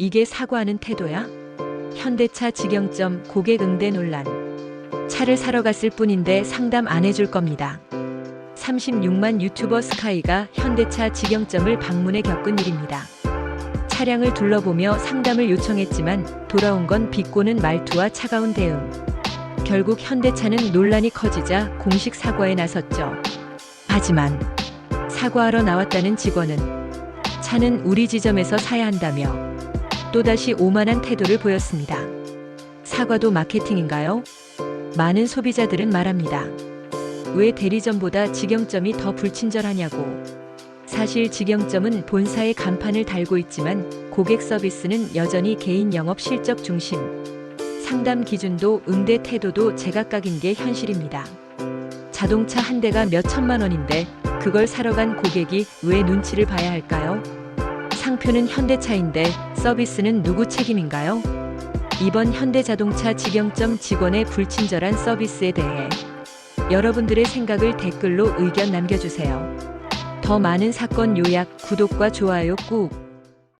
이게 사과하는 태도야? 현대차 직영점 고객 응대 논란. 차를 사러 갔을 뿐인데 상담 안 해줄 겁니다. 36만 유튜버 스카이가 현대차 직영점을 방문해 겪은 일입니다. 차량을 둘러보며 상담을 요청했지만 돌아온 건 비꼬는 말투와 차가운 대응. 결국 현대차는 논란이 커지자 공식 사과에 나섰죠. 하지만 사과하러 나왔다는 직원은 차는 우리 지점에서 사야 한다며 또다시 오만한 태도를 보였습니다. 사과도 마케팅인가요? 많은 소비자들은 말합니다. 왜 대리점보다 직영점이 더 불친절하냐고. 사실 직영점은 본사의 간판을 달고 있지만 고객 서비스는 여전히 개인 영업 실적 중심. 상담 기준도 응대 태도도 제각각인 게 현실입니다. 자동차 한 대가 몇 천만 원인데 그걸 사러 간 고객이 왜 눈치를 봐야 할까요? 상표는 현대차인데 서비스는 누구 책임인가요? 이번 현대자동차 직영점 직원의 불친절한 서비스에 대해 여러분들의 생각을 댓글로 의견 남겨주세요. 더 많은 사건 요약, 구독과 좋아요 꾹.